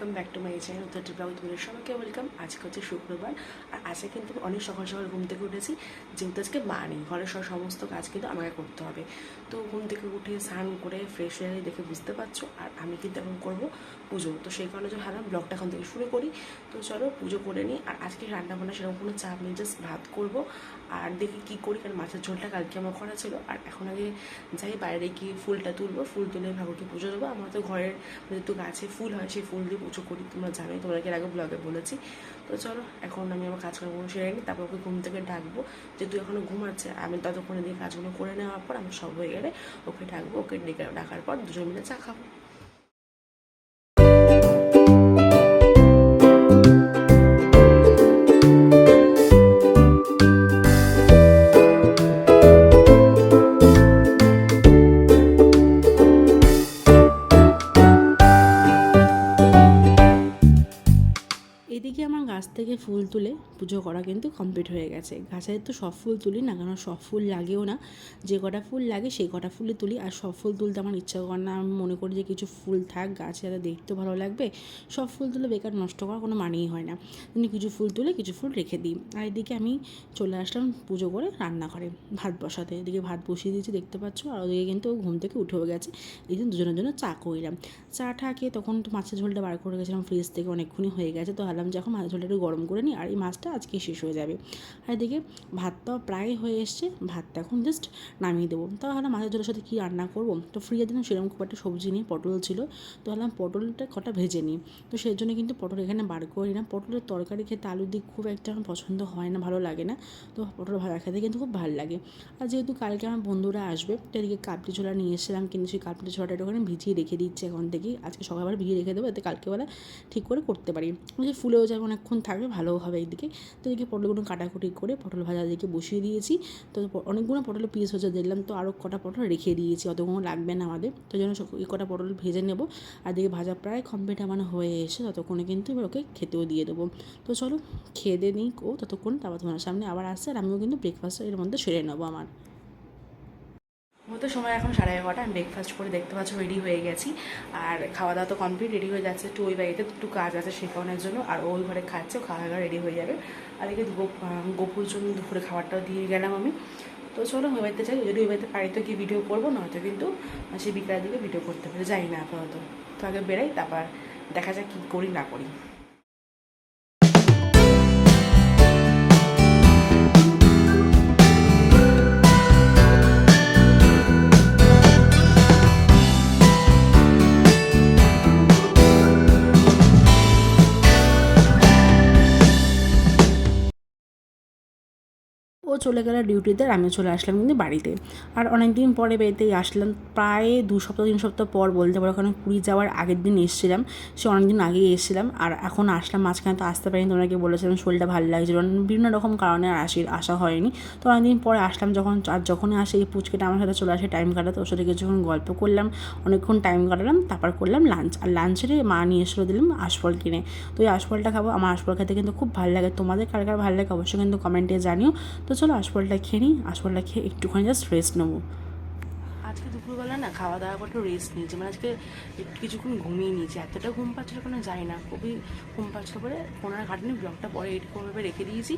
Welcome back to my channel উত্তর blog তোমাদের সবাইকে ওয়েলকাম আজকে হচ্ছে শুক্রবার। আর আজকে কিন্তু অনেক সকাল সকাল ঘুম থেকে উঠেছি। যেহেতু আজকে মা নেই ঘরের সব সমস্ত কাজ কিন্তু আমাকে করতে হবে। তো ঘুম থেকে উঠে স্নান করে ফ্রেশ হয়ে দেখে বুঝতে পারছ, আর আমি কিন্তু এখন করব পুজো। তো সেই কারণে যে ভাবলাম ব্লগটা এখন থেকে শুরু করি। তো চলো পুজো করে নিই। আর আজকে রান্না বান্না সেরকম কোনো চাপ নেই জাস্ট ভাত করব। আর দেখি কী করি, কারণ মাছের ঝোলটা কালকে আমার করা ছিল। আর এখন আগে যাই বাইরে গিয়ে ফুলটা তুলবো। ফুল তুলে ঠাকুরকে পুজো দেবো। আমার তো ঘরের যেহেতু গাছে ফুল হয়, সেই ফুল দিয়ে পুজো করি, তোমরা জানোই তোমরা এর আগে ব্লগে বলেছি। তো চলো, এখন আমি আমার কাজকর্মগুলো সেরে নিই, তারপর ওকে ঘুম থেকে ডাকবো যেহেতু এখনও ঘুমাচ্ছে, আমি ততক্ষণে দিয়ে কাজগুলো করে নেওয়ার পর আমি সব হয়ে গেলে ওকে ডাকবো ওকে ডেকে ডাকার পর দুজন মিলে চা খাব। থেকে ফুল তুলে পুজো করা কিন্তু কমপ্লিট হয়ে গেছে। গাছে তো সব ফুল তুলি না কারণ সব ফুল লাগেও না। যে কটা ফুল লাগে সেই কটা ফুলই তুলি। আর সব ফুল তুলতে আমার ইচ্ছা করে না। আমি মনে করি যে কিছু ফুল থাক, গাছে যাতে দেখতে ভালো লাগবে। সব ফুল তুলে বেকার নষ্ট করার কোনো মানেই হয় না। কিন্তু কিছু ফুল তুলে কিছু ফুল রেখে দিই। আর এদিকে আমি চলে আসলাম পুজো করে রান্না করে ভাত বসাতে। এদিকে ভাত বসিয়ে দিয়েছি, দেখতে পাচ্ছ? আর ওদিকে কিন্তু ঘুম থেকে উঠেও গেছে। এই দিন দুজনের জন্য চা করলাম। চা খেয়ে তখন তো মাছের ঝোলটা বার করে গেছিলাম ফ্রিজ থেকে অনেকক্ষণই হয়ে গেছে। তো ভাবলাম যে এখন মাছের ঝোলটা একটু গরম করে নিই আর এই মাছটা আজকে শেষ হয়ে যাবে। আর এদিকে ভাতটাও প্রায় হয়ে এসছে, ভাতটা এখন জাস্ট নামিয়ে দেবো। তো ভাবলাম মাছের ঝোলের সাথে কী রান্না করব? তো ফ্রিজে দিলাম সেরকম খুব একটা সবজি নিয়ে পটল ছিল। তো ভাবলাম পটলটা কটা ভেজে নিই। তো সেই জন্য কিন্তু পটল এখানে বার করে নিলাম পটলের তরকারি খেতে আলু দিয়ে খুব একটা আমার পছন্দ হয় না, ভালো লাগে না। তো পটল ভাজা খেতে কিন্তু খুব ভালো লাগে। আর যেহেতু কালকে আমার বন্ধুরা আসবে, তো এদিকে কাপড়ি ছোলা নিয়ে এসেছিলাম কিন্তু সেই কাপড়ি ছোলাটা একটুখানি ভিজিয়ে রেখে দিচ্ছি এখন থেকেই। আজকে সকালবেলা ভিজিয়ে রেখে দেবো, এতে কালকেবেলা ঠিক করে করতে পারি। যে ফুলেও যাবে অনেকক্ষণ থাকবে ভালোও হবে এইদিকে তো এদিকে পটলগুলো কাটাকুটি করে পটল ভাজা দিকে বসিয়ে দিয়েছি। তো অনেকগুলো পটল পিস হচ্ছে দেখলাম তো আরও কটা পটল রেখে দিয়েছি অতক্ষণ লাগবে না আমাদের। তো জন্য এই কটা পটল ভেজে নেব। আর দিকে ভাজা প্রায় কমপ্লিট আমার হয়ে এসে ততক্ষণে কিন্তু এবার ওকে খেতেও দিয়ে দেবো। তো চলো, খেয়ে দিয়ে নিই ও ততক্ষণ, তারপর তোমার সামনে আবার আসছে, আর আমিও কিন্তু ব্রেকফাস্ট এর মধ্যে সেরে নেব আমার। মতো সময় এখন সাড়ে এগারোটা, আমি ব্রেকফাস্ট করে দেখতে পাচ্ছ রেডি হয়ে গেছি। আর খাওয়া দাওয়া তো কমপ্লিট রেডি হয়ে যাচ্ছে, একটু ওই বাড়িতে একটু কাজ আছে শেখানোর জন্য। আর ওই ঘরে খাচ্ছে, ও খাওয়া রেডি হয়ে যাবে। আর এদিকে গোপুর জন্য দুপুরে খাবারটাও দিয়ে গেলাম আমি। তো চলো ওই বাড়িতে যাই, যদি ওই বাড়িতে পারি তো কি ভিডিও করব, নয়তো কিন্তু সে বিকালের দিকে ভিডিও করতে পারে যাই না আপাতত। তো আগে বেরাই, তারপর দেখা যাক কী করি, না করি। চলে গেল ডিউটিতে, আর আমিও চলে আসলাম কিন্তু বাড়িতে। আর অনেক দিন পরে বাড়িতেই আসলাম, প্রায় দু সপ্তাহ, তিন সপ্তাহ পর বলতে পারো কারণ পুরী যাওয়ার আগের দিন এসেছিলাম। সে অনেক দিন আগেই এসেছিলাম, আর এখন আসলাম, মাঝখানে তো আসতে পারিনি তোমরা কি বলেছিলাম শরীরটা ভালো লাগছিল বিভিন্ন রকম কারণে আর আসি, আসা হয়নি। তো অনেকদিন পরে আসলাম যখন, আর যখনই আসে এই পুচকেটা আমার সাথে চলে আসে টাইম কাটাতে, ওর সাথে কিছুক্ষণ গল্প করলাম, অনেকক্ষণ টাইম কাটালাম, তারপর করলাম লাঞ্চ আর লাঞ্চের মা নিয়ে এসেছিল দিলাম আশফল কিনে। তো এই আশফলটা খাব, আমার আশফল খেতে কিন্তু খুব ভালো লাগে, তোমাদের কার কার ভালো লাগে অবশ্যই কিন্তু কমেন্টে জানিও। তো চলো আশফলটা খেয়ে নিই আশফলটা খেয়ে একটুখানি জাস্ট রেস্ট নেব। আজকে দুপুরবেলা না খাওয়া দাওয়া পর একটু রেস্ট নিয়েছি মানে আজকে একটু কিছুক্ষণ ঘুমিয়ে নিয়েছি, এতটা ঘুম পাচ্ছিল কোনো যাই না, খুবই ঘুম পাচ্ছিল বলে ফোনের ঘাটনি ব্লগটা পরে এরকমভাবে রেখে দিয়েছি,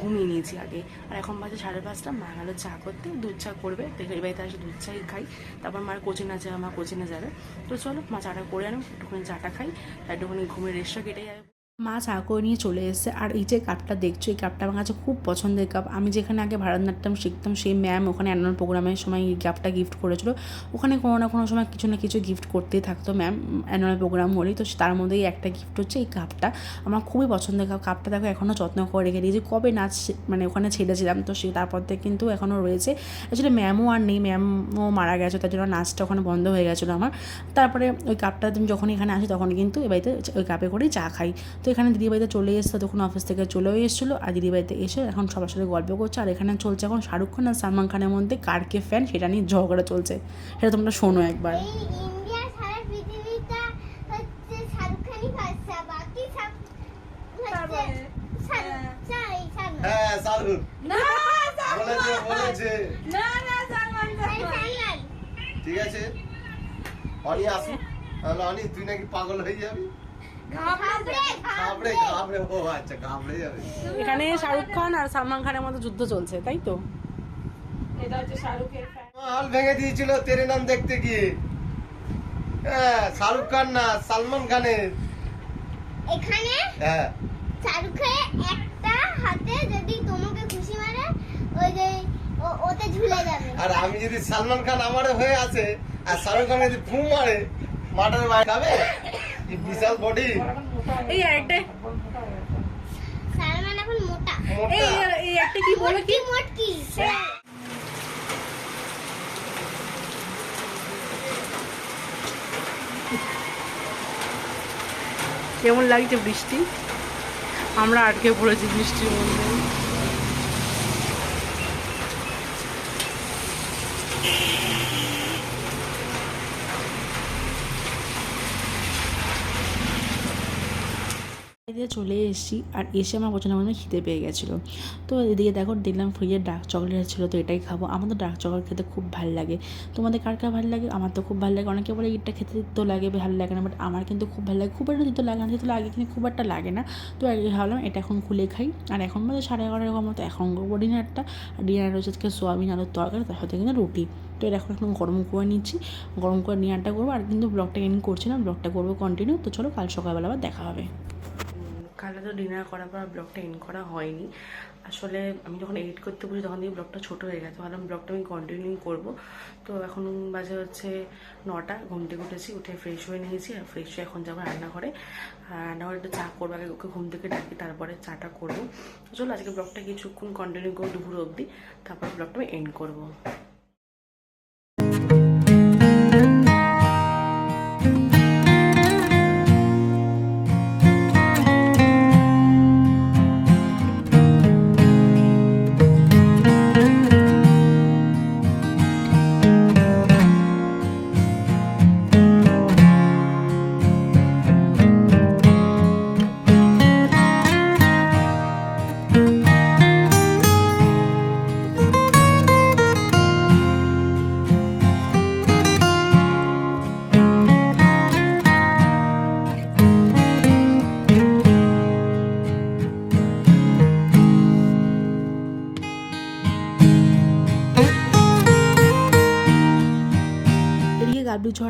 ঘুমিয়ে নিয়েছি আগে। আর এখন বাজে সাড়ে পাঁচটা, মা গেলো চা করতে, দুধ চা করবে এই বাড়িতে আসে দুধ চাই খাই, তারপর মার কোচিং আছে, মা কোচিংয়ে যাবে। তো চলো মা চাটা করে আনো একটুখানি চাটা খাই আর একটুখানি ঘুমের রেস্টটা কেটে যাবে। মা চা করে নিয়ে চলে এসেছে। আর এই যে কাপটা দেখছ, এই কাপটা আমার কাছে খুব পছন্দের কাপ আমি যেখানে আগে ভারতনাট্যম শিখতাম, সেই ম্যাম ওখানে অ্যানুয়াল প্রোগ্রামের সময় এই কাপটা গিফট করেছিল। ওখানে কোনো না কোনো সময় কিছু না কিছু গিফট করতেই থাকতো ম্যাম অ্যানুয়াল প্রোগ্রাম হলেই। তো তার মধ্যেই একটা গিফট হচ্ছে এই কাপটা আমার খুবই পছন্দের কাপ কাপটা দেখো এখনও যত্ন করে রেখে দিয়েছি কবে নাচ মানে ওখানে ছেড়েছিলাম, তো সে তারপর থেকে কিন্তু এখনও রয়েছে। আসলে ম্যামও আর নেই ম্যামও মারা গেছে, তার জন্য নাচটা ওখানে বন্ধ হয়ে গেছিল আমার। তারপরে ওই কাপটা তুমি যখন এখানে আসি, তখন কিন্তু বাড়িতে ওই কাপে করেই চা খাই। তো এখানে দিদি বাড়িতে চলে এসছে তখন অফিস থেকে চলেও এসেছিল আর দিদি বাড়িতে এসে এখন সবার সাথে গল্প করছে। আর এখানে চলছে এখন শাহরুখ খান আর সালমান খানের মধ্যে কারকে ফ্যান সেটা নিয়ে ঝগড়া চলছে। সেটা তোমরা শোনো একবার। এই ইন্ডিয়া সারা পৃথিবীটা হচ্ছে শাহরুখ খানই ভাষা বাকি সব হচ্ছে শাহরুখ চাই শাহরুখ। হ্যাঁ সালমান না বলেছে বলেছে। না না সালমান এই সালমান। ঠিক আছে। অনি আসুক তাহলে অনি তুই নাকি পাগল হয়ে যাবি? আচ্ছা যাবে। এখানে শাহরুখ খান আর সালমান খানের মধ্যে যুদ্ধ চলছে তাই তো? এটা হচ্ছে শাহরুখের হাল ভেঙে দিয়েছিল তেরে নাম দেখতে গিয়ে। হ্যাঁ শাহরুখ খান না সালমান খানের। এখানে হ্যাঁ। শাহরুখ খানের একটা হাতে যদি তোমাকে খুশি মারে ওই যে ওতে ঝুলে যাবে। আর আমি যদি সালমান খান আমার হয়ে আছে আর শাহরুখ খান যদি ফু মারে মাটার বাইরে এই বিশাল বডি এই আরেকটা। সালমান এখন মোটা। এই এই একটা কি বলো কি? মোটকি। কেমন লাগছে বৃষ্টি? আমরা আটকে পড়েছি বৃষ্টির মধ্যে। এদিকে চলে এসেছি আর এসে আমার প্রচণ্ড পরিমাণে খিদে পেয়ে গেছিল। তো এদিকে দেখো দেখলাম ফ্রিজে ডার্ক চকলেট ছিল, তো এটাই খাব। আমার তো ডার্ক চকলেট খেতে খুব ভালো লাগে। তোমাদের কার কার ভালো লাগে? আমার তো খুব ভালো লাগে। অনেকে বলে এটা খেতে তো লাগে, ভালো লাগে না বাট আমার কিন্তু খুব ভালো লাগে। খুব একটা দিতে লাগে না দিতে লাগে কিন্তু খুব একটা লাগে না। তো ভাবলাম এটা এখন খুলে খাই। আর এখন বাজে সাড়ে এগারো এরকম মতো এখন করব ডিনারটা আর ডিনার হচ্ছে আজকে সোয়াবিন আলুর তরকারি, তার সাথে কিন্তু রুটি। তো এটা এখন এখন গরম করে নিচ্ছি। গরম করে ডিনারটা করব। আর কিন্তু ব্লগটা এন্ড করছি না ব্লগটা করব কন্টিনিউ তো চলো কাল সকালবেলা আবার দেখা হবে। কালকে তো ডিনার করার পর ব্লগটা এন্ড করা হয়নি। আসলে আমি যখন এডিট করতে বসি তখন দিয়ে ব্লগটা ছোটো হয়ে গেছে। ভাবলাম ব্লগটা আমি কন্টিনিউ করব। তো এখন বাজে হচ্ছে নটা, ঘুম থেকে উঠেছি, উঠে ফ্রেশ হয়ে নিয়েছি। আর ফ্রেশ হয়ে এখন যাব রান্নাঘরে। আর রান্নাঘরে একটু চা করব, আগে ওকে ঘুম থেকে ডাকি, তারপরে চাটা করব। চলো আজকে ব্লগটা কিছুক্ষণ কন্টিনিউ করব দুপুর অবধি। তারপর ব্লগটা আমি এন্ড করব।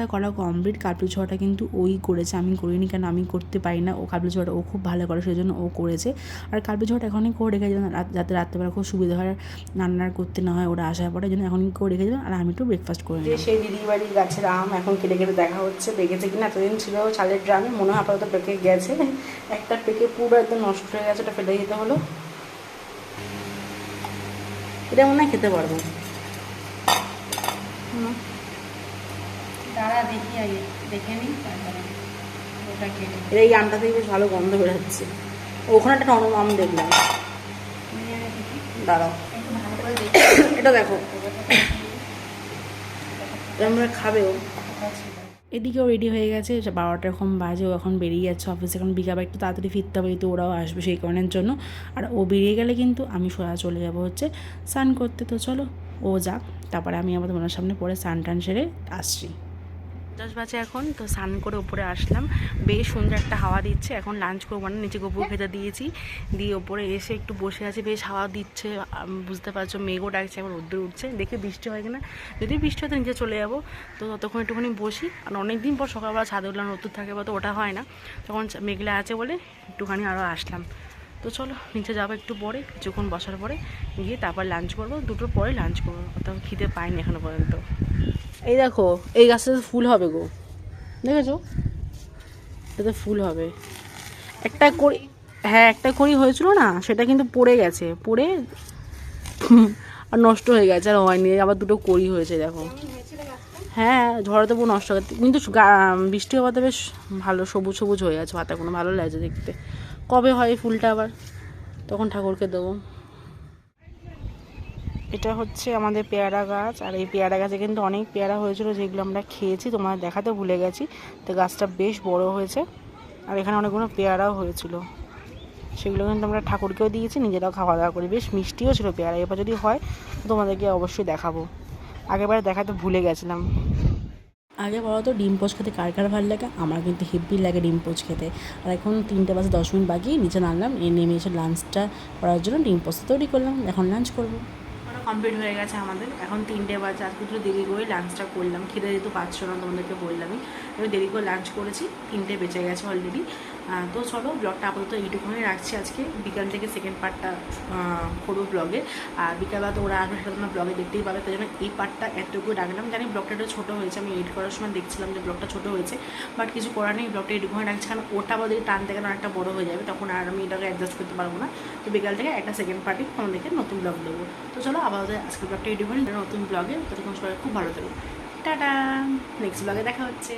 ছোঁয়াটা করা কমপ্লিট কাবলু ছোঁয়াটা কিন্তু ওই করেছে। আমি করিনি কেন? আমি করতে পারি না। ও কাবলু ছোঁয়াটা ও খুব ভালো করে সেজন্য ও করেছে। আর কাবলু ছোঁয়াটা এখনই করে রেখে রাত- যাতে রাত্রেবেলা খুব সুবিধা হয় রান্নার করতে না হয় ওরা আসার পরে জন্য এখনই করে রেখে দিলাম আর আমি একটু ব্রেকফাস্ট করে যে সেই দিদি বাড়ির গাছের আম এখন কেটে কেটে দেখা হচ্ছে পেকেছে কিনা এতদিন ছিল চালের ড্রামে মনে হয় আপাতত পেকে গেছে। একটা পেকে পুরো একদম নষ্ট হয়ে গেছে ওটা ফেলে দিতে হলো। এটা মনে হয় খেতে পারব। হুম। দাঁড়া দেখি আগে দেখে নিই তারপরে ওটা কেটে এর এই আমটা থেকে বেশ ভালো গন্ধ বেরোচ্ছে। ওখানে একটা নরম আম দেখলাম। দাঁড়াও। একটু ভালো করে দেখি। এটা দেখো। আমরা খাবেও এদিকেও রেডি হয়ে গেছে। বারোটা এরকম বাজে ও এখন বেরিয়ে যাচ্ছে অফিসে এখন বিকালে একটু তাড়াতাড়ি ফিরতে হবে তো ওরাও আসবে সেই কারণের জন্য। আর ও বেরিয়ে গেলে কিন্তু আমি সোজা চলে যাব হচ্ছে স্নান করতে। তো চলো ও যাক। তারপরে আমি আবার তোমার সামনে পরে স্নান টান সেরে আসছি। দশ বাজে এখন, তো স্নান করে উপরে আসলাম। বেশ সুন্দর একটা হাওয়া দিচ্ছে, এখন লাঞ্চ করব না, নিচে গোবর খেতে দিয়েছি। দিয়ে ওপরে এসে একটু বসে আছি, বেশ হাওয়া দিচ্ছে বুঝতে পারছ, মেঘও ডাকছে, আবার রোদ্দুর উঠছে। দেখে বৃষ্টি হয় কিনা? যদি বৃষ্টি হয় তো নিচে চলে যাব। তো ততক্ষণ একটুখানি বসি, আর অনেক দিন পর সকালবেলা ছাদে উঠলাম, রোদ্দুর থাকে বা তো ওটা হয় না। তখন মেঘলা আছে বলে একটুখানি আরও আসলাম। তো চলো, নিচে যাব একটু পরে, কিছুক্ষণ বসার পরে, গিয়ে তারপর লাঞ্চ করব। দুটোর পরে লাঞ্চ করব, অত খিদে পাইনি এখনও পর্যন্ত। এই দেখো, এই গাছটাতে ফুল হবে গো। দেখেছ? এটাতে ফুল হবে। একটা করি হ্যাঁ একটা করি হয়েছিল না, সেটা কিন্তু পড়ে গেছে, পড়ে আর নষ্ট হয়ে গেছে, আর হয়নি। আবার দুটো করি হয়েছে, দেখো। হ্যাঁ ঝড়ে পুরো নষ্ট হয়ে কিন্তু বৃষ্টি হওয়াতে বেশ ভালো, সবুজ সবুজ হয়ে আছে পাতাগুলো ভালো লাগছে দেখতে। কবে হয় ফুলটা আবার? তখন ঠাকুরকে দেবো। এটা হচ্ছে আমাদের পেয়ারা গাছ, আর এই পেয়ারা গাছে কিন্তু অনেক পেয়ারা হয়েছিল যেগুলো আমরা খেয়েছি তোমার দেখাতে ভুলে গেছি। তো গাছটা বেশ বড় হয়েছে, আর এখানে অনেকগুলো পেয়ারাও হয়েছিল। সেগুলো কিন্তু আমরা ঠাকুরকেও দিয়েছি, নিজেরাও খাওয়া দাওয়া করি। বেশ মিষ্টিও ছিল পেয়ারা। এবার যদি হয় তোমাদেরকে অবশ্যই দেখাবো। আগেরবার দেখাতে ভুলে গেছিলাম। আগে বলো তো, ডিম পোচ খেতে কার কার ভালো লাগে? আমার কিন্তু হেভি লাগে ডিম পোচ খেতে। আর এখন তিনটে বাজে দশ মিনিট বাকি, নিচে নামলাম নেমে এসে লাঞ্চটা করার জন্য ডিম পোচ তৈরি করলাম। এখন লাঞ্চ করব। কমপ্লিট হয়ে গেছে আমাদের। এখন তিনটে বাজে, আজকে একটু দেরি করে লাঞ্চটা করলাম। খেতে যেহেতু পাচ্ছ না তোমাদেরকে বললামই। আমি দেরি করে লাঞ্চ করেছি, তিনটে বেঁচে গেছে অলরেডি তো চলো ব্লগটা আপাতত এইটুকুনি রাখছি আজকে। বিকাল থেকে সেকেন্ড পার্টটা করব ব্লগে আর বিকালবেলা তো ওরা আসবে সেটা তোমরা ব্লগে দেখতেই পাবে, তাই জন্য এই পার্টটা এতটুকু রাখলাম। জানি ব্লগটা একটু ছোটো হয়েছে, আমি এডিট করার সময় দেখছিলাম যে ব্লগটা ছোটো হয়েছে বাট কিছু করার নেই ব্লগটা এইটুকুনি রাখছি, কারণ ওটা আমাদের টানতে গেলে অনেকটা বড়ো হয়ে যাবে, তখন আর আমি এটাকে অ্যাডজাস্ট করতে পারব না। তো বিকাল থেকে একটা সেকেন্ড পার্টি তোমাদেরকে নতুন ব্লগ দেবো। তো চলো, আপাতত আজকে ব্লগটা এইটুকুনি নতুন ব্লগে ততক্ষণ সবাই খুব ভালো থাকো। টাটা! নেক্সট ব্লগে দেখা হচ্ছে।